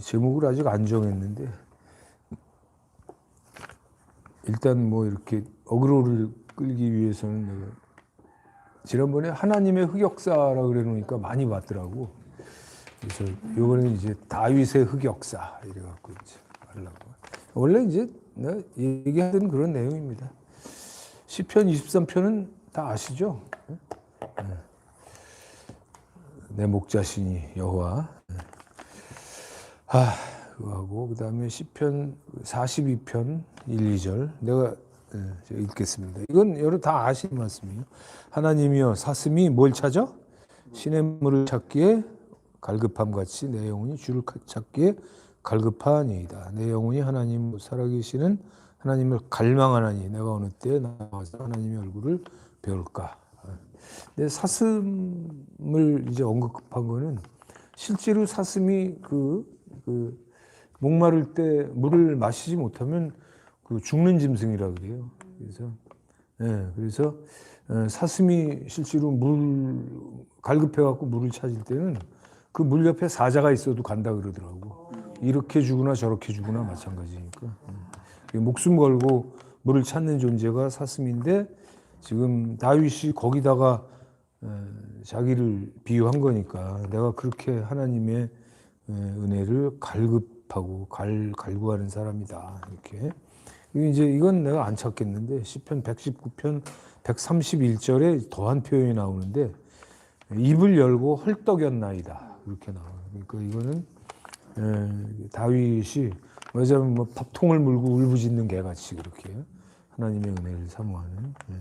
제목을 아직 안 정했는데 일단 뭐 이렇게 어그로를 끌기 위해서는 내가 지난번에 하나님의 흑역사라 그래 놓으니까 많이 봤더라고. 그래서 이번에는 이제 다윗의 흑역사 이래 갖고 이제 하려고. 원래 이제 얘기하던 그런 내용입니다. 시편 23편은 다 아시죠? 네. 내 목자신이 여호와. 네. 아, 그거하고 그다음에 시편 42편 1, 2절 내가 예, 읽겠습니다. 이건 여러 다 아시는 말씀이에요. 하나님이여 사슴이 뭘 찾아? 신의 물을 찾기에 갈급함 같이 내 영혼이 주를 찾기에 갈급하니이다. 내 영혼이 하나님 살아계시는 하나님을 갈망하나니 내가 어느 때에 나와서 하나님의 얼굴을 배울까? 근데 사슴을 이제 언급한 거는 실제로 사슴이 그, 그 목마를 때 물을 마시지 못하면 그 죽는 짐승이라 그래요. 그래서 예, 그래서 어, 사슴이 실제로 물 갈급해 갖고 물을 찾을 때는 그 물 옆에 사자가 있어도 간다 그러더라고. 이렇게 주거나 저렇게 주거나 마찬가지니까. 음. 목숨 걸고 물을 찾는 존재가 사슴인데 지금 다윗이 거기다가 어, 자기를 비유한 거니까 내가 그렇게 하나님의 에, 은혜를 갈급하고 갈 갈구하는 사람이다 이렇게 이제 이건 내가 안 찾겠는데 시편 119편 131절에 더한 표현이 나오는데 입을 열고 헐떡였나이다 이렇게 나와요. 그러니까 이거는 에, 다윗이 뭐냐면 뭐 밥통을 물고 울부짖는 개같이 그렇게 하나님의 은혜를 사모하는 예.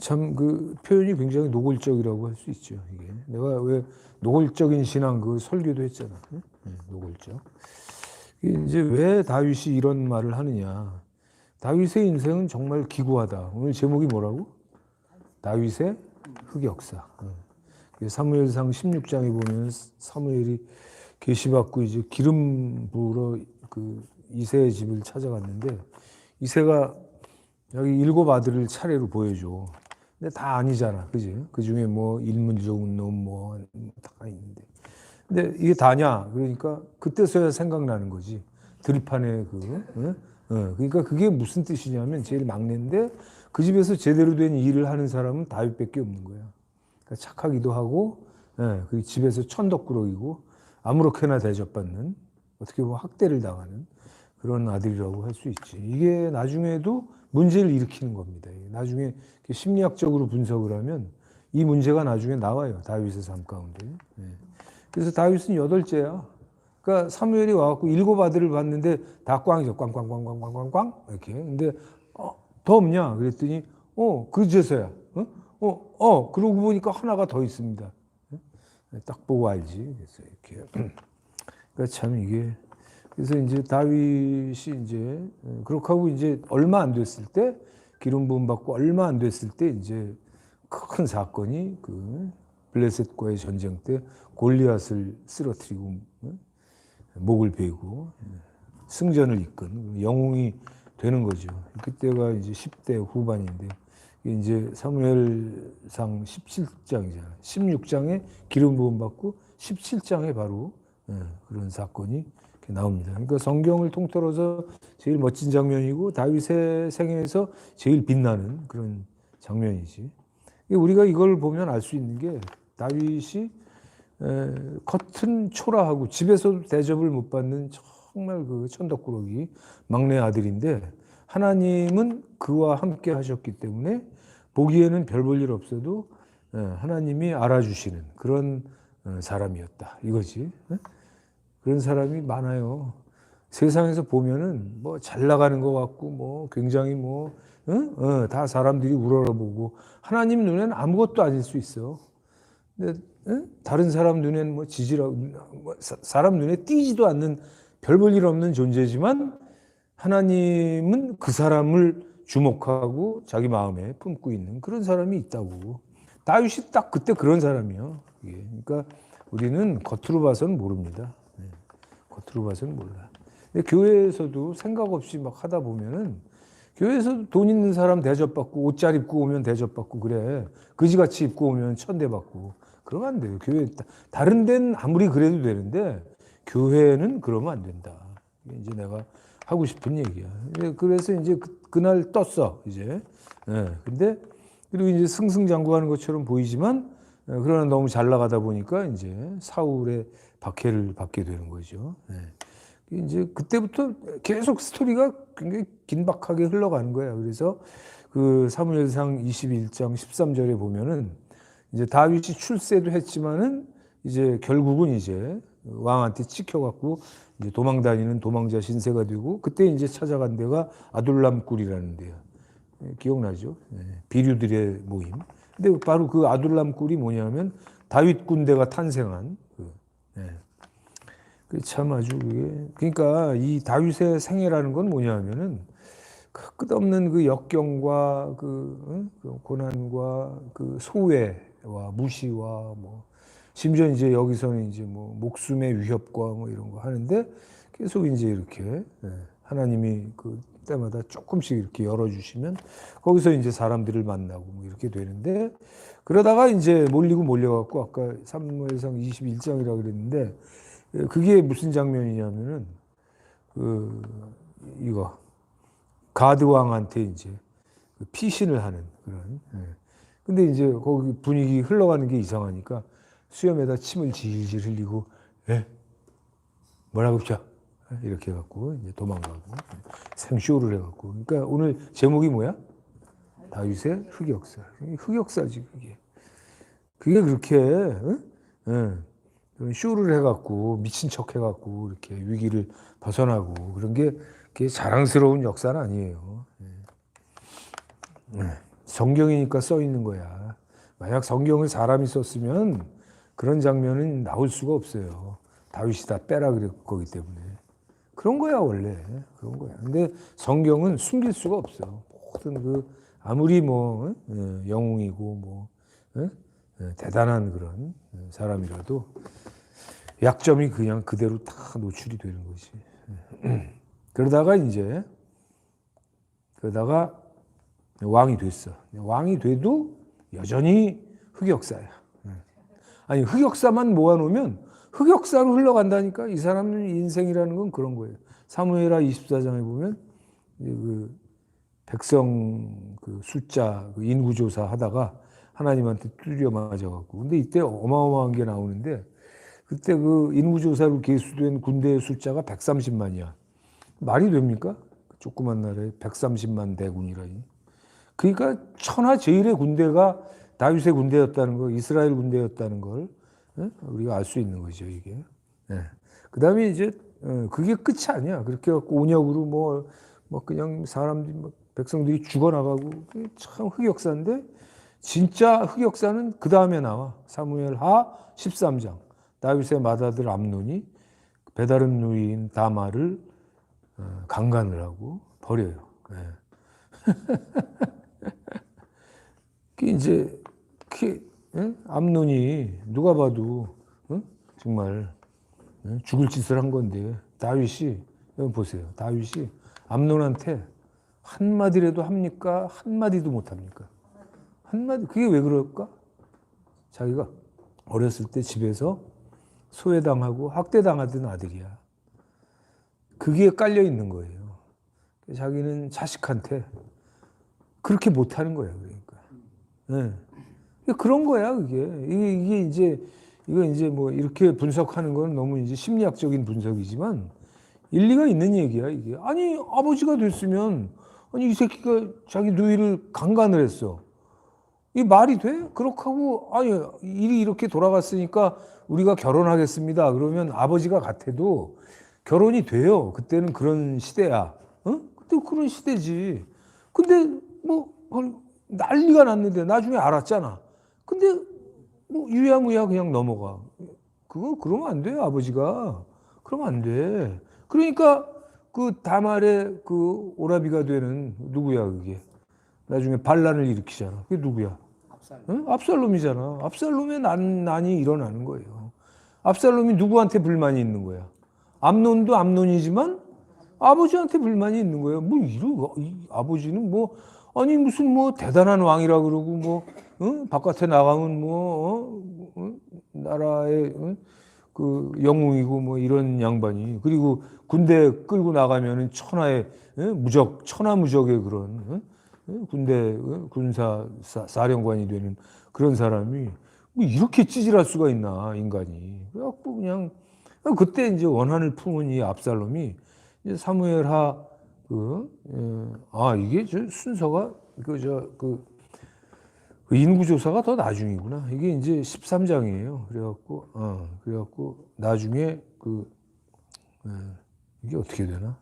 참 그 표현이 굉장히 노골적이라고 할 수 있죠. 이게 내가 왜 노골적인 신앙 그 설교도 했잖아. 예, 노골적. 이제 왜 다윗이 이런 말을 하느냐? 다윗의 인생은 정말 기구하다. 오늘 제목이 뭐라고? 다윗의 흑역사. 예. 사무엘상 16장에 보면 사무엘이 계시받고 이제 기름 부으러 그 이세의 집을 찾아갔는데 이세가 여기 일곱 아들을 차례로 보여줘. 근데 다 아니잖아, 그지? 그 중에 뭐 일문 좋은 놈뭐다 있는데. 근데 이게 다냐? 그러니까 그때서야 생각나는 거지. 들판에 그. 어? 어, 그러니까 그게 무슨 뜻이냐면 제일 막내인데 그 집에서 제대로 된 일을 하는 사람은 다윗밖에 없는 거야. 그러니까 착하기도 하고, 예, 그 집에서 천덕꾸러기고 아무렇게나 대접받는 어떻게 보면 학대를 당하는 그런 아들이라고 할 수 있지. 이게 나중에도 문제를 일으키는 겁니다. 나중에 심리학적으로 분석을 하면 이 문제가 나중에 나와요. 다윗의 삶 가운데. 예. 그래서 다윗은 여덟째야. 그러니까 사무엘이 와갖고 일곱 아들을 봤는데 다 꽝이죠. 꽝꽝꽝꽝꽝꽝꽝 이렇게. 근데 어, 더 없냐? 그랬더니 어 그제서야. 어? 어, 어 그러고 보니까 하나가 더 있습니다. 예? 딱 보고 알지. 그래서 이렇게. 그러니까 참 이게 그래서 이제 다윗이 이제 그렇게 하고 이제 얼마 안 됐을 때 기름 부음 받고 얼마 안 됐을 때 이제 큰 사건이 그 블레셋과의 전쟁 때 골리앗을 쓰러뜨리고 목을 베고 승전을 이끈 영웅이 되는 거죠. 그때가 이제 10대 후반인데 이제 사무엘상 17장이잖아요. 16장에 기름 부음 받고 17장에 바로 그런 사건이 나옵니다. 그러니까 성경을 통틀어서 제일 멋진 장면이고 다윗의 생애에서 제일 빛나는 그런 장면이지. 우리가 이걸 보면 알 수 있는 게 다윗이 겉은 초라하고 집에서도 대접을 못 받는 정말 그 천덕꾸러기 막내 아들인데 하나님은 그와 함께 하셨기 때문에 보기에는 별 볼 일 없어도 하나님이 알아주시는 그런 어, 사람이었다 이거지. 그런 사람이 많아요. 세상에서 보면은 뭐 잘 나가는 것 같고 뭐 굉장히 뭐, 응? 어, 다 사람들이 우러러보고 하나님 눈에는 아무것도 아닐 수 있어. 근데 응? 다른 사람 눈에는 뭐 지지라, 뭐 사람 눈에 띄지도 않는 별 볼 일 없는 존재지만 하나님은 그 사람을 주목하고 자기 마음에 품고 있는 그런 사람이 있다고. 다윗이 딱 그때 그런 사람이요. 예. 그러니까 우리는 겉으로 봐서는 모릅니다. 겉으로 봐서는 몰라. 근데 교회에서도 생각 없이 막 하다 보면은 교회에서도 돈 있는 사람 대접받고 옷 잘 입고 오면 대접받고 그래. 그지같이 입고 오면 천대받고. 그러면 안 돼요. 교회 다른 데는 아무리 그래도 되는데 교회는 그러면 안 된다. 이제 내가 하고 싶은 얘기야. 예, 그래서 이제 그, 그날 떴어 이제. 예. 근데 그리고 이제 승승장구하는 것처럼 보이지만 예, 그러나 너무 잘 나가다 보니까 이제 사울의 박해를 받게 되는 거죠. 예. 이제 그때부터 계속 스토리가 굉장히 긴박하게 흘러가는 거예요. 그래서 그 사무엘상 21장 13절에 보면은 이제 다윗이 출세도 했지만은 이제 결국은 이제 왕한테 찍혀갖고 이제 도망 다니는 도망자 신세가 되고 그때 이제 찾아간 데가 아둘람 굴이라는 데야. 예, 기억나죠? 예, 비류들의 모임. 근데 바로 그 아둘람 굴이 뭐냐면 다윗 군대가 탄생한 그, 예. 그참 아주 그게 그러니까 이 다윗의 생애라는 건 뭐냐면은 그 끝없는 그 역경과 그, 응? 그 고난과 그 소외와 무시와 뭐 심지어 이제 여기서는 이제 뭐 목숨의 위협과 뭐 이런 거 하는데 계속 이제 이렇게 예, 하나님이 그 때마다 조금씩 이렇게 열어주시면 거기서 이제 사람들을 만나고 뭐 이렇게 되는데 그러다가 이제 몰리고 몰려갖고 아까 사무엘상 21장이라 그랬는데 예, 그게 무슨 장면이냐면은 그 이거 가드 왕한테 이제 그 피신을 하는 그런. 예. 근데 이제 거기 분위기 흘러가는 게 이상하니까 수염에다 침을 질질 흘리고 예 뭐라고 죠 이렇게 해갖고 이제 도망가고 생쇼를 해갖고 그러니까 오늘 제목이 뭐야? 다윗의 흑역사. 흑역사지 그게. 그게 그렇게 응? 예. 그런 쇼를 해갖고 미친 척 해갖고 이렇게 위기를 벗어나고 그런 게 그게 자랑스러운 역사는 아니에요. 예. 예. 성경이니까 써 있는 거야. 만약 성경을 사람이 썼으면 그런 장면은 나올 수가 없어요. 다윗이 다 빼라 그랬 거기 때문에. 그런 거야 원래 그런 거야. 근데 성경은 숨길 수가 없어. 모든 그 아무리 뭐 어, 영웅이고 뭐 어? 어, 대단한 그런 사람이라도 약점이 그냥 그대로 다 노출이 되는 거지. 그러다가 이제 그러다가 왕이 됐어. 왕이 돼도 여전히 흑역사야. 아니 흑역사만 모아놓으면 흑역사로 흘러간다니까 이 사람은 인생이라는 건 그런 거예요. 사무엘하 24장에 보면 그 백성 그 숫자 그 인구 조사 하다가 하나님한테 두드려 맞아갖고 근데 이때 어마어마한 게 나오는데 그때 그 인구 조사로 개수된 군대의 숫자가 130만이야. 말이 됩니까? 그 조그만 나라에 130만 대군이라니. 그러니까 천하 제일의 군대가 다윗의 군대였다는 거, 이스라엘 군대였다는 걸 예? 우리가 알 수 있는 거죠, 이게. 예. 그 다음에 이제, 어, 그게 끝이 아니야. 그렇게 갖고 온역으로 뭐, 뭐 그냥 사람들이, 뭐 백성들이 죽어나가고, 참 흑역사인데, 진짜 흑역사는 그 다음에 나와. 사무엘 하 13장. 다윗의 맏아들 암논이 배다른 누이인 다마를 어, 강간을 하고 버려요. 예. 그 이제 그 응? 암논이 누가 봐도 응? 정말 응? 죽을 짓을 한 건데 다윗이 여기 보세요. 다윗이 암논한테 한 마디라도 합니까? 한 마디도 못 합니까? 한 마디 그게 왜 그럴까? 자기가 어렸을 때 집에서 소외당하고 학대당하던 아들이야. 그게 깔려 있는 거예요. 자기는 자식한테 그렇게 못하는 거예요. 그러니까. 네. 그런 거야, 그게. 이게, 이게 이제, 이거 이제 뭐 이렇게 분석하는 건 너무 이제 심리학적인 분석이지만 일리가 있는 얘기야, 이게. 아니, 아버지가 됐으면, 아니, 이 새끼가 자기 누이를 강간을 했어. 이 말이 돼? 그렇게 하고, 아니, 일이 이렇게 돌아갔으니까 우리가 결혼하겠습니다. 그러면 아버지가 같아도 결혼이 돼요. 그때는 그런 시대야. 어? 그때 그런 시대지. 근데 뭐 난리가 났는데 나중에 알았잖아. 근데 뭐 유야무야 그냥 넘어가. 그거 그러면 안 돼요, 아버지가. 그러면 안 돼. 그러니까 그 다말의 그 오라비가 되는 누구야 그게? 나중에 반란을 일으키잖아. 그게 누구야? 압살롬. 응? 압살롬이잖아. 압살롬의 난, 난이 일어나는 거예요. 압살롬이 누구한테 불만이 있는 거야? 암론도 암론이지만 아버지한테 불만이 있는 거예요. 뭐 이러 이 아버지는 뭐 아니 무슨 뭐 대단한 왕이라 그러고 뭐 어? 바깥에 나가면 뭐 어? 어? 나라의 어? 그 영웅이고 뭐 이런 양반이 그리고 군대 끌고 나가면은 천하의 예? 무적 천하무적의 그런 예? 예? 군대 예? 군사 사- 사 령관이 되는 그런 사람이 뭐 이렇게 찌질할 수가 있나 인간이 그래갖고 그냥 그때 이제 원한을 품은 이 압살롬이 이제 사무엘하 그아 이게 저 순서가 그 저그 그 인구조사가 더 나중이구나. 이게 이제 13장이에요. 그래갖고, 어, 그래갖고, 나중에 그, 예, 이게 어떻게 되나?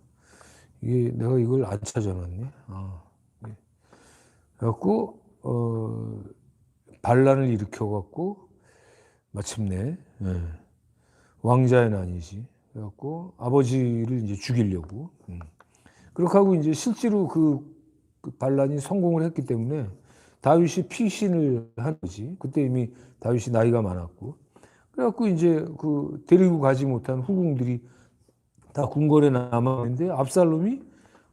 이게 내가 이걸 안 찾아놨네. 아, 예. 그래갖고, 어, 반란을 일으켜갖고, 마침내, 예, 왕자의 난이지. 그래갖고, 아버지를 이제 죽이려고. 음. 그렇게 하고 이제 실제로 그, 그 반란이 성공을 했기 때문에 다윗이 피신을 한 거지. 그때 이미 다윗이 나이가 많았고. 그래갖고 이제 그 데리고 가지 못한 후궁들이 다 궁궐에 남아있는데 압살롬이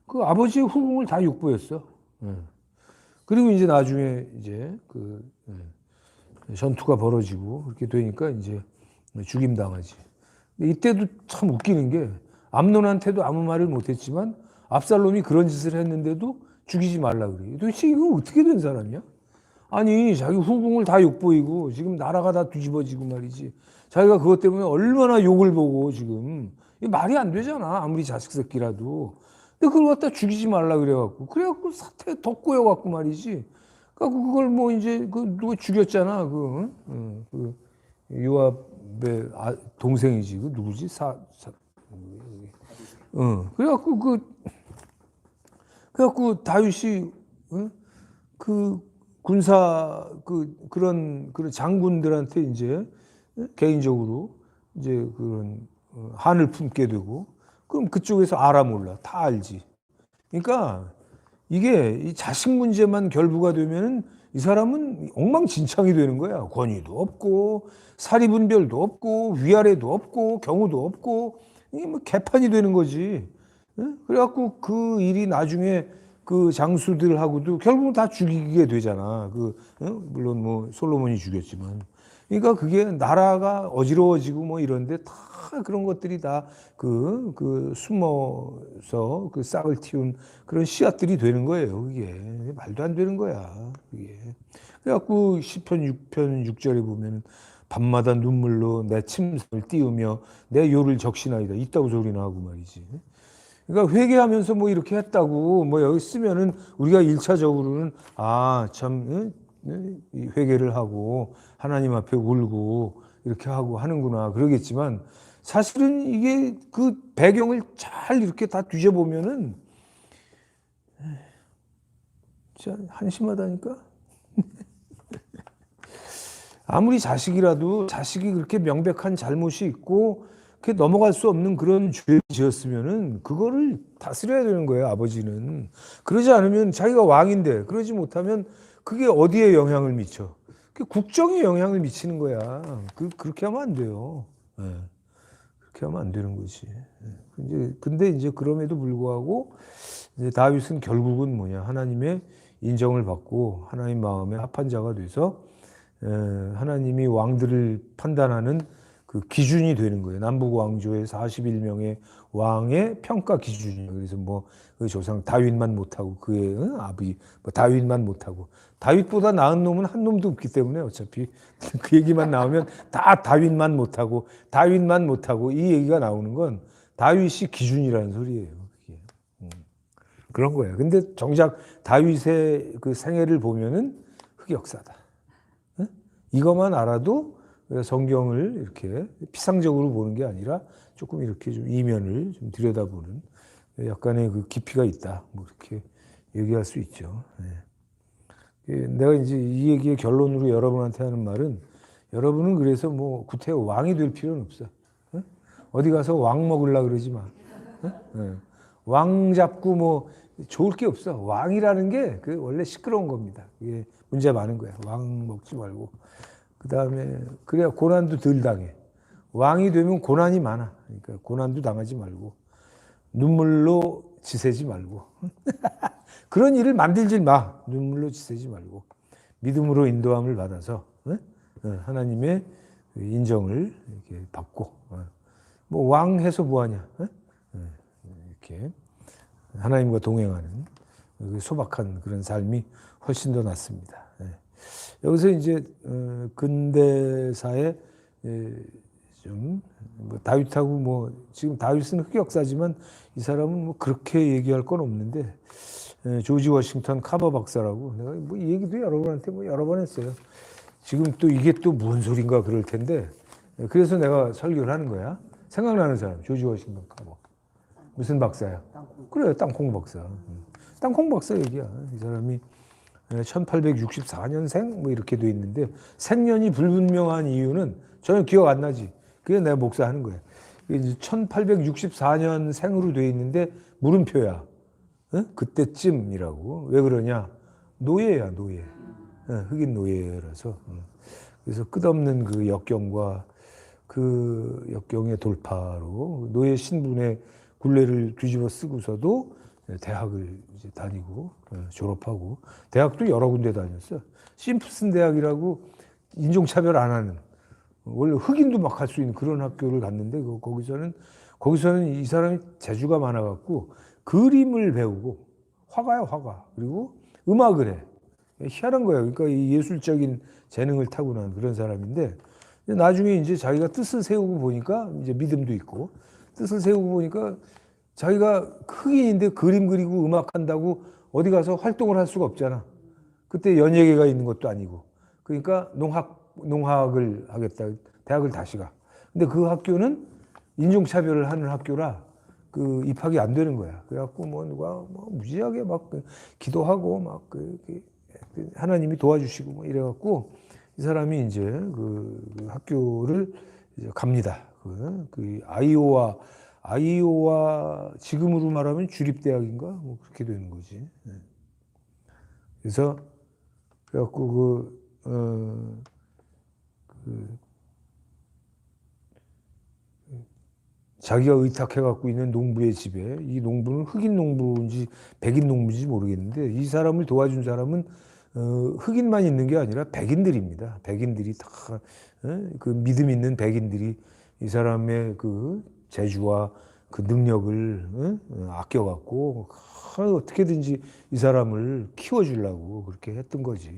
그 아버지의 후궁을 다 육보했어. 예. 그리고 이제 나중에 이제 그 예, 전투가 벌어지고 그렇게 되니까 이제 죽임 당하지. 이때도 참 웃기는 게 암논한테도 아무 말을 못했지만 압살롬이 그런 짓을 했는데도 죽이지 말라 그래. 도대체 이거 어떻게 된 사람이야? 아니 자기 후궁을 다 욕보이고 지금 나라가 다 뒤집어지고 말이지. 자기가 그것 때문에 얼마나 욕을 보고 지금 이게 말이 안 되잖아. 아무리 자식 새끼라도. 근데 그걸 갖다 죽이지 말라 그래갖고 그래갖고 사태 더 꼬여갖고 말이지. 그래갖고 그걸 뭐 이제 그 누가 죽였잖아. 그, 응? 그 요압의 아, 동생이지. 그 누구지? 사, 사 응. 그래갖고 그 그래갖고 다윗이 응? 그 군사 그 그런 그런 장군들한테 이제 개인적으로 이제 그런 어, 한을 품게 되고 그럼 그쪽에서 알아 몰라 다 알지. 그러니까 이게 이 자식 문제만 결부가 되면은 이 사람은 엉망진창이 되는 거야. 권위도 없고 사리분별도 없고 위아래도 없고 경우도 없고 이게 뭐 개판이 되는 거지. 응? 그래갖고 그 일이 나중에 그 장수들하고도 결국은 다 죽이게 되잖아. 그 응? 물론 뭐 솔로몬이 죽였지만. 그러니까 그게 나라가 어지러워지고 뭐 이런데 다 그런 것들이 다그그 숨어서 그 싹을 틔운 그런 씨앗들이 되는 거예요. 그게 말도 안 되는 거야. 그게. 그래갖고 시편 6편 6절에 보면 밤마다 눈물로 내 침상을 띄우며 내 요를 적시나이다. 있다고 소리나 하고 말이지. 그러니까 회개하면서 뭐 이렇게 했다고 뭐 여기 쓰면은 우리가 일차적으로는 아 참 회개를 하고 하나님 앞에 울고 이렇게 하고 하는구나 그러겠지만 사실은 이게 그 배경을 잘 이렇게 다 뒤져보면은 진짜 한심하다니까. 아무리 자식이라도 자식이 그렇게 명백한 잘못이 있고 그 넘어갈 수 없는 그런 죄를 지었으면은 그거를 다스려야 되는 거예요 아버지는. 그러지 않으면 자기가 왕인데 그러지 못하면 그게 어디에 영향을 미쳐? 그 국정에 영향을 미치는 거야. 그 그렇게 하면 안 돼요. 예. 그렇게 하면 안 되는 거지. 예. 이제 근데 이제 그럼에도 불구하고 이제 다윗은 결국은 뭐냐? 하나님의 인정을 받고 하나님 마음에 합한 자가 돼서 에, 하나님이 왕들을 판단하는 그 기준이 되는 거예요. 남북 왕조의 41명의 왕의 평가 기준이에요. 그래서 뭐 그 조상 다윗만 못하고 그의 응? 아비 뭐 다윗만 못하고 다윗보다 나은 놈은 한 놈도 없기 때문에 어차피 그 얘기만 나오면 다 다윗만 못하고 다윗만 못하고 이 얘기가 나오는 건 다윗이 기준이라는 소리예요. 음. 그런 거예요. 근데 정작 다윗의 그 생애를 보면은 흑역사다. 응? 이것만 알아도 성경을 이렇게 피상적으로 보는 게 아니라 조금 이렇게 좀 이면을 좀 들여다보는 약간의 그 깊이가 있다. 뭐 이렇게 얘기할 수 있죠. 예. 내가 이제 이 얘기의 결론으로 여러분한테 하는 말은 여러분은 그래서 뭐 구태여 왕이 될 필요는 없어. 어? 어디 가서 왕 먹으려 그러지 마. 어? 예. 왕 잡고 뭐 좋을 게 없어. 왕이라는 게 그 원래 시끄러운 겁니다. 이게 문제 많은 거야. 왕 먹지 말고. 그 다음에 그래야 고난도 덜 당해. 왕이 되면 고난이 많아. 그러니까 고난도 당하지 말고 눈물로 지새지 말고 그런 일을 만들지 마. 눈물로 지새지 말고 믿음으로 인도함을 받아서 어? 어, 하나님의 인정을 이렇게 받고 뭐 왕 해서 뭐하냐 어? 예, 이렇게 하나님과 동행하는 그 소박한 그런 삶이 훨씬 더 낫습니다. 예. 여기서 이제 어, 근대사에 예, 좀뭐 다윗하고 뭐 지금 다윗은 흑역사지만 이 사람은 뭐 그렇게 얘기할 건 없는데 예, 조지 워싱턴 카버 박사라고 내가 뭐이 얘기도 여러분한테 뭐 여러 번 했어요. 지금 또 이게 또뭔 소린가 그럴 텐데 예, 그래서 내가 설교를 하는 거야. 생각나는 사람 조지 워싱턴 카버 무슨 박사야? 그래 땅콩 박사. 음. 땅콩 박사 얘기야. 이 사람이 1864년생 뭐 이렇게 돼 있는데 생년이 불분명한 이유는 전혀 기억 안 나지. 그게 내가 목사하는 이제 1864년 생으로 돼 있는데 물음표야. 어? 그때쯤이라고. 왜 그러냐? 노예야 노예. 어, 흑인 노예라서. 어. 그래서 끝없는 그 역경과 그 역경의 돌파로 노예 신분의 굴레를 뒤집어 쓰고서도 대학을 이제 다니고 어, 졸업하고 대학도 여러 군데 다녔어. 심프슨 대학이라고 인종차별 안 하는 원래 흑인도 막 갈 수 있는 그런 학교를 갔는데 그 거기서는 거기서는 이 사람이 재주가 많아갖고 그림을 배우고 화가야 화가 그리고 음악을 해 희한한 거예요. 그러니까 이 예술적인 재능을 타고난 그런 사람인데 나중에 이제 자기가 뜻을 세우고 보니까 이제 믿음도 있고 뜻을 세우고 보니까 자기가 흑인인데 그림 그리고 음악 한다고 어디 가서 활동을 할 수가 없잖아. 그때 연예계가 있는 것도 아니고. 그러니까 농학, 농학을 하겠다. 대학을 다시 가. 근데 그 학교는 인종차별을 하는 학교라 그 입학이 안 되는 거야. 그래갖고 뭐 누가 뭐 무지하게 막 기도하고 막 그, 그 하나님이 도와주시고 뭐 이래갖고 이 사람이 이제 그, 그 학교를 이제 갑니다. 그, 그 아이오와 아이오와 지금으로 말하면 주립대학인가 뭐 그렇게 되는 거지. 예. 그래서 그래갖고 그, 어, 그 자기가 의탁해 갖고 있는 농부의 집에 이 농부는 흑인 농부인지 백인 농부인지 모르겠는데 이 사람을 도와준 사람은 어, 흑인만 있는 게 아니라 백인들입니다. 백인들이 다그 어, 믿음 있는 백인들이 이 사람의 그 재주와 그 능력을 어, 아껴갖고 어떻게든지 이 사람을 키워주려고 그렇게 했던 거지.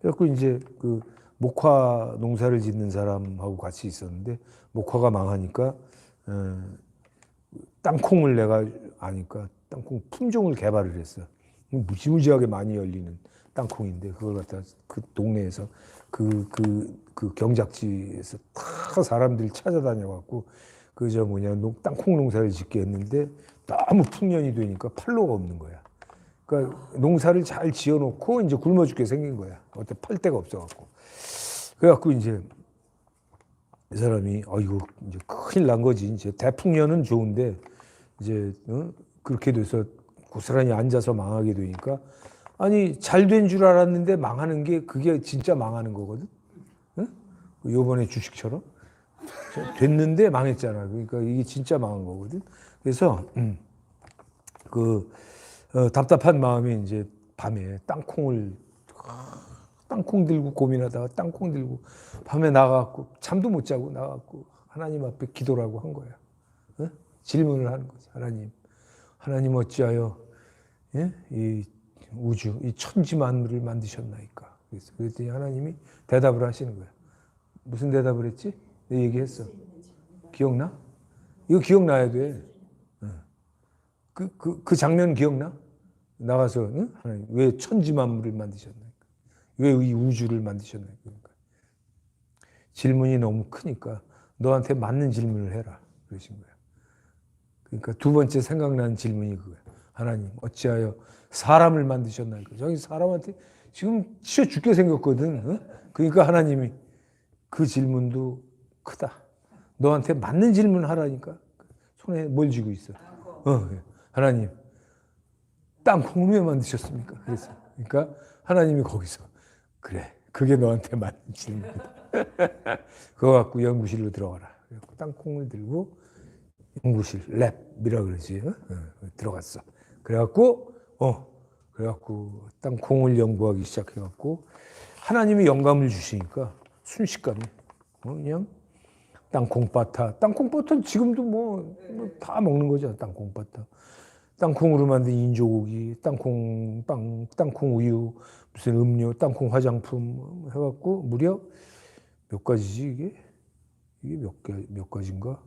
그래갖고 이제 그 목화 농사를 짓는 사람하고 같이 있었는데 목화가 망하니까 어, 땅콩을 내가 아니까 땅콩 품종을 개발을 했어. 무지무지하게 많이 열리는 땅콩인데 그걸 갖다 그 동네에서 그 그그 경작지에서 다 사람들이 찾아다녀 갖고 그 저 뭐냐 농, 땅콩 농사를 짓게 했는데 너무 풍년이 되니까 팔로가 없는 거야. 그러니까 농사를 잘 지어놓고 이제 굶어 죽게 생긴 거야. 어때 팔 데가 없어갖고. 그래갖고 이제 이 사람이 어이구 이제 큰일 난 거지. 이제 대풍년은 좋은데 이제 어? 그렇게 돼서 고스란히 앉아서 망하게 되니까 아니 잘 된 줄 알았는데 망하는 게 그게 진짜 망하는 거거든. 응? 요번에 주식처럼 됐는데 망했잖아. 그러니까 이게 진짜 망한 거거든. 그래서 음, 그 어, 답답한 마음에 이제 밤에 땅콩을 땅콩 들고 고민하다가 땅콩 들고 밤에 나가갖고 잠도 못 자고 나가갖고 하나님 앞에 기도라고 한 거야. 어? 질문을 하는 거지. 하나님, 하나님 어찌하여 예? 이 우주, 이 천지 만물을 만드셨나이까. 그랬더니 하나님이 대답을 하시는 거야. 무슨 대답을 했지? 내 얘기했어. 기억나? 이거 기억나야 돼. 그, 그, 그 장면 기억나? 나가서, 응? 왜 천지 만물을 만드셨나이까? 왜이 우주를 만드셨나이까? 그러니까. 질문이 너무 크니까 너한테 맞는 질문을 해라. 그러신 거야. 그러니까 두 번째 생각나는 질문이 그거야. 하나님, 어찌하여 사람을 만드셨나요? 저기 사람한테 지금 치워 죽게 생겼거든. 어? 그러니까 하나님이 그 질문도 크다. 너한테 맞는 질문 하라니까. 손에 뭘 쥐고 있어? 어, 하나님, 땅콩을 왜 만드셨습니까? 그래서 그러니까 하나님이 거기서 그래, 그게 너한테 맞는 질문. 그거 갖고 연구실로 들어가라. 땅콩을 들고 연구실 랩이라 그러지. 어? 어, 들어갔어. 그래갖고 어 그래갖고 땅콩을 연구하기 시작해갖고 하나님이 영감을 주시니까 순식간에 어, 그냥 땅콩바타. 땅콩바타는 지금도 뭐 다 먹는 거죠. 땅콩바타. 땅콩으로 만든 인조고기, 땅콩 빵, 땅콩 우유, 무슨 음료, 땅콩 화장품 뭐 해갖고 무려 몇 가지지 이게? 이게 몇 개, 몇 가지인가?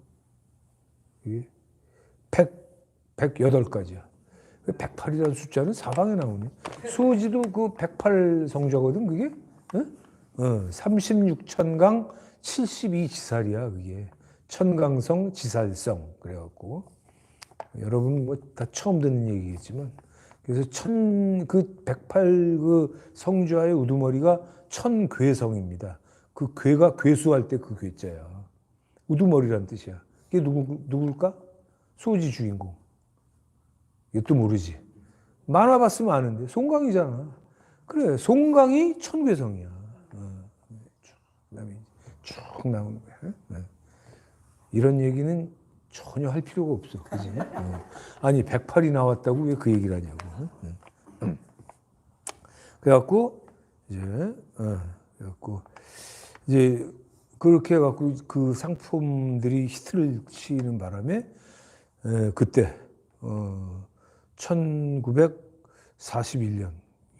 이게 100, 108가지야. 108이라는 숫자는 사방에 나오네. 수지도 그 108 성자거든, 그게? 응? 어, 36천강 72지살이야, 그게. 천강성 지살성. 그래갖고. 여러분 뭐 다 처음 듣는 얘기겠지만. 그래서 천, 그 108그 성자의 우두머리가 천괴성입니다. 그 괴가 괴수할 때 그 괴자야. 우두머리란 뜻이야. 그게 누구, 누굴까? 소지 주인공. 이것도 모르지. 만화 봤으면 아는데. 송강이잖아. 그래. 송강이 천괴성이야. 어. 쭉, 그다음에 쭉 나오는 거야. 네. 이런 얘기는 전혀 할 필요가 없어. 그지? 어. 아니, 108이 나왔다고 왜 그 얘기를 하냐고. 어. 그래갖고, 이제, 어, 그래갖고, 이제, 그렇게 해갖고 그 상품들이 히트를 치는 바람에, 에, 그때, 어, 1941년.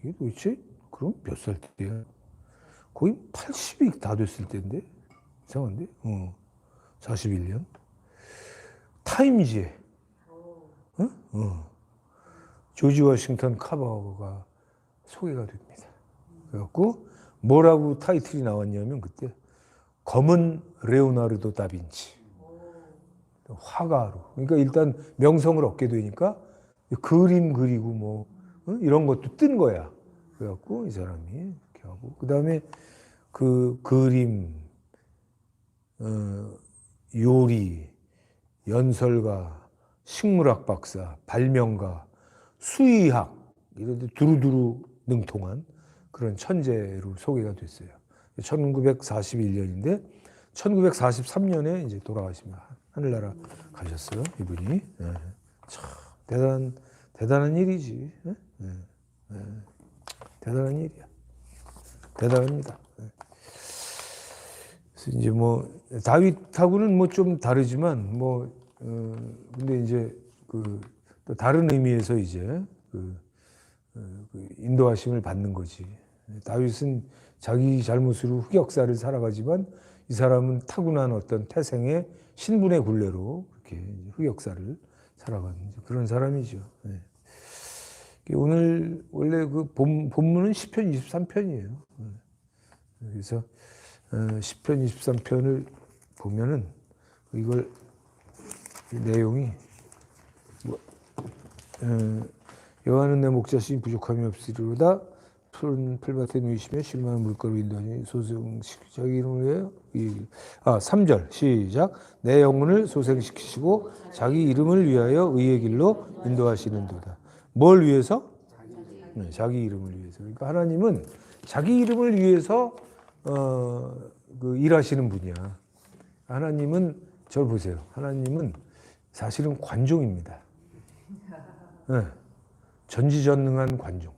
이게 도대체, 그럼 몇 살 때야? 거의 80이 다 됐을 때인데? 이상한데? 어, 41년. 타임지에, 어? 어. 조지 워싱턴 카바가 소개가 됩니다. 그래갖고 뭐라고 타이틀이 나왔냐면 그때 검은 레오나르도 다빈치 화가로 그러니까 일단 명성을 얻게 되니까 그림 그리고 뭐 어? 이런 것도 뜬 거야. 그래갖고 이 사람이 그 다음에 그 그림 어, 요리 연설가 식물학 박사 발명가 수의학 이런 데 두루두루 능통한 그런 천재로 소개가 됐어요. 1941년인데 1943년에 이제 돌아가시면 하늘나라 가셨어요. 이분이 예. 참 대단 대단한 일이지. 예? 예. 예. 대단한 일이야. 대단합니다. 예. 그래서 이제 뭐 다윗하고는 뭐 좀 다르지만 뭐 어, 근데 이제 그 또 다른 의미에서 이제 그, 어, 그 인도하심을 받는 거지. 다윗은 자기 잘못으로 흑역사를 살아가지만 이 사람은 타고난 어떤 태생의 신분의 굴레로 그렇게 흑역사를 살아가는 그런 사람이죠. 네. 오늘 원래 그 본, 본문은 10편 23편이에요. 그래서 10편 23편을 보면은 이걸 이 내용이 뭐, 어, 여호와는 내 목자신 부족함이 없으리로다. 푸른 풀밭에 누이시며 실만한 물가로 인도하니 소생시키 자기 이름을 위하여. 아 3절. 시작. 내 영혼을 소생시키시고 자기 이름을 위하여 의의 길로 인도하시는도다. 뭘 위해서? 네, 자기 이름을 위해서. 그러니까 하나님은 자기 이름을 위해서 어, 그 일하시는 분이야 하나님은 저를 보세요 하나님은 사실은 관종입니다 네, 전지전능한 관종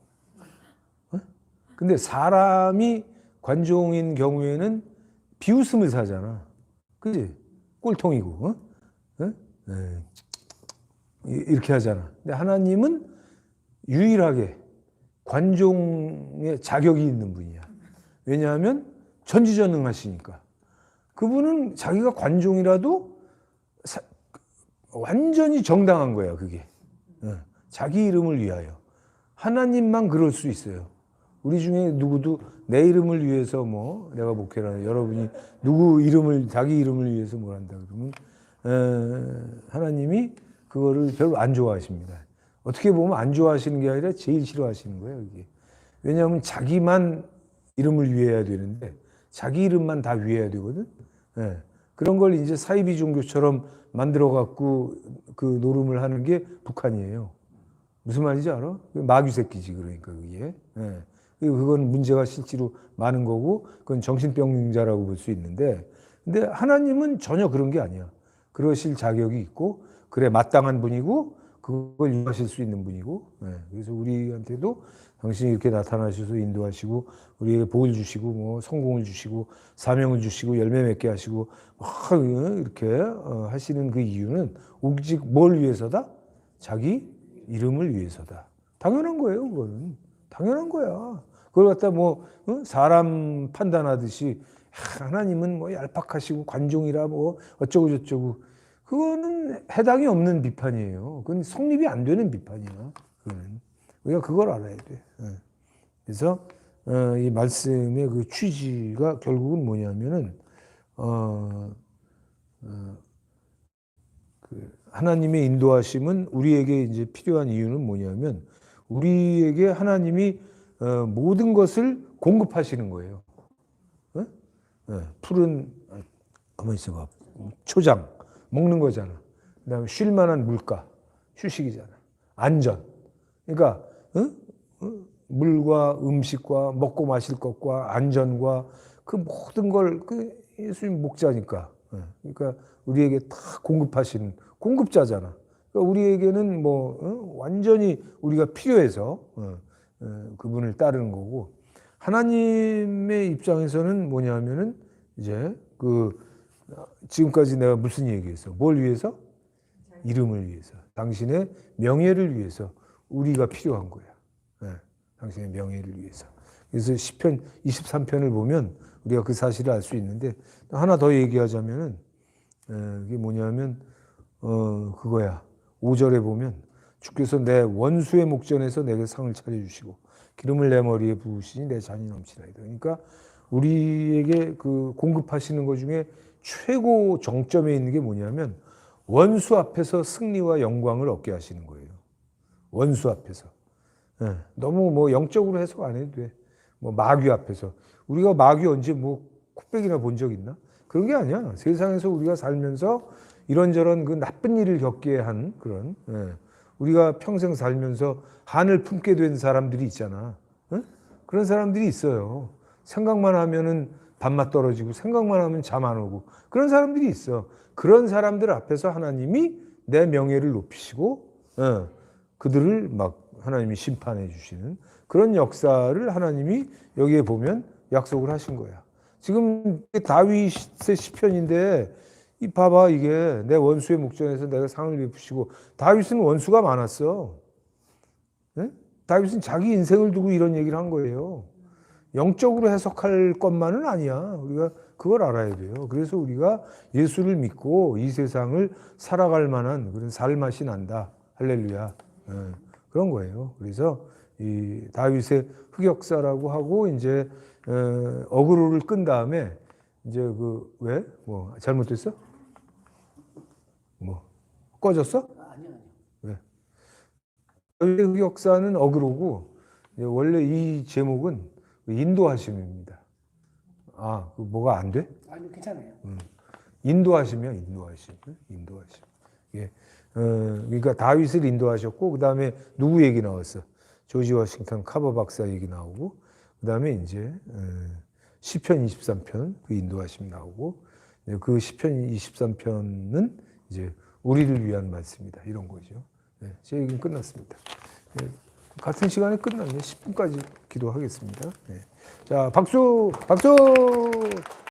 근데 사람이 관종인 경우에는 비웃음을 사잖아. 그지? 꼴통이고, 어? 어? 네. 이렇게 하잖아. 근데 하나님은 유일하게 관종의 자격이 있는 분이야. 왜냐하면 전지전능하시니까. 그분은 자기가 관종이라도 사, 완전히 정당한 거야, 그게. 어. 자기 이름을 위하여. 하나님만 그럴 수 있어요. 우리 중에 누구도 내 이름을 위해서 뭐 내가 목회를 여러분이 누구 이름을 자기 이름을 위해서 뭘 한다 그러면 에, 하나님이 그거를 별로 안 좋아하십니다. 어떻게 보면 안 좋아하시는 게 아니라 제일 싫어하시는 거예요. 이게 왜냐하면 자기만 이름을 위해야 되는데 자기 이름만 다 위해야 되거든. 예. 그런 걸 이제 사이비 종교처럼 만들어 갖고 그 노름을 하는 게 북한이에요. 무슨 말인지 알아? 마귀 새끼지 그러니까 그게. 예. 그건 문제가 실제로 많은 거고 그건 정신병자라고 볼 수 있는데 근데 하나님은 전혀 그런 게 아니야. 그러실 자격이 있고 그래 마땅한 분이고 그걸 이루하실 수 있는 분이고 예, 그래서 우리한테도 당신이 이렇게 나타나셔서 인도하시고 우리에게 복을 주시고 뭐 성공을 주시고 사명을 주시고 열매 맺게 하시고 막 이렇게 어, 하시는 그 이유는 오직 뭘 위해서다? 자기 이름을 위해서다. 당연한 거예요, 그거는. 당연한 거야. 그걸 갖다 뭐 어? 사람 판단하듯이 하, 하나님은 뭐 얄팍하시고 관종이라 뭐 어쩌고 저쩌고 그거는 해당이 없는 비판이에요. 그건 성립이 안 되는 비판이야. 그거는 우리가 그걸 알아야 돼. 예. 그래서 어, 이 말씀의 그 취지가 결국은 뭐냐면은 어, 어, 그 하나님의 인도하심은 우리에게 이제 필요한 이유는 뭐냐면 우리에게 하나님이 어, 모든 것을 공급하시는 거예요. 어? 예, 풀은 아, 가만 있어봐. 초장 먹는 거잖아. 그 다음에 쉴 만한 물가 휴식이잖아. 안전. 그러니까 어? 어? 물과 음식과 먹고 마실 것과 안전과 그 모든 걸 그 예수님 목자니까. 예, 그러니까 우리에게 다 공급하시는 공급자잖아. 그러니까 우리에게는 뭐 어? 완전히 우리가 필요해서 어, 어, 그분을 따르는 거고 하나님의 입장에서는 뭐냐면은 이제 그 지금까지 내가 무슨 얘기했어? 뭘 위해서? 이름을 위해서. 당신의 명예를 위해서 우리가 필요한 거야. 예, 당신의 명예를 위해서. 그래서 시편 23편을 보면 우리가 그 사실을 알 수 있는데 하나 더 얘기하자면은 예, 이게 뭐냐면 어 그거야. 5절에 보면 주께서 내 원수의 목전에서 내게 상을 차려 주시고 기름을 내 머리에 부으시니 내 잔이 넘치나이다. 그러니까 우리에게 그 공급하시는 것 중에 최고 정점에 있는 게 뭐냐면 원수 앞에서 승리와 영광을 얻게 하시는 거예요. 원수 앞에서. 예, 너무 뭐 영적으로 해석 안 해도 돼. 뭐 마귀 앞에서. 우리가 마귀 언제 뭐 코빼기나 본 적 있나? 그런 게 아니야. 세상에서 우리가 살면서 이런저런 그 나쁜 일을 겪게 한 그런 예. 우리가 평생 살면서 한을 품게 된 사람들이 있잖아. 예? 그런 사람들이 있어요. 생각만 하면은 밥맛 떨어지고 생각만 하면 잠 안 오고 그런 사람들이 있어. 그런 사람들 앞에서 하나님이 내 명예를 높이시고 예, 그들을 막 하나님이 심판해 주시는 그런 역사를 하나님이 여기에 보면 약속을 하신 거야. 지금 다윗의 시편인데 이 봐봐 이게 내 원수의 목전에서 내가 상을 베푸시고 다윗은 원수가 많았어. 예? 다윗은 자기 인생을 두고 이런 얘기를 한 거예요. 영적으로 해석할 것만은 아니야. 우리가 그걸 알아야 돼요. 그래서 우리가 예수를 믿고 이 세상을 살아갈 만한 그런 살맛이 난다. 할렐루야. 예, 그런 거예요. 그래서 이 다윗의 흑역사라고 하고 이제 어, 어그로를 끈 다음에 이제 그 왜? 뭐 잘못됐어? 뭐 꺼졌어? 아니요. 왜? 흑역사는 어그로고 원래 이 제목은 인도하심입니다. 아, 그 뭐가 안 돼? 아니 괜찮아요. 인도하시면 인도하심, 인도하심. 예, 어, 그러니까 다윗을 인도하셨고 그 다음에 누구 얘기 나왔어? 조지 워싱턴 카버 박사 얘기 나오고 그 다음에 이제 어, 시편 23편 그 인도하심 나오고 네, 그 시편 23편은 이제 우리를 위한 말씀이다 이런 거죠. 네, 제 얘기는 끝났습니다. 네, 같은 시간에 끝났네. 10분까지 기도하겠습니다. 네. 자, 박수, 박수.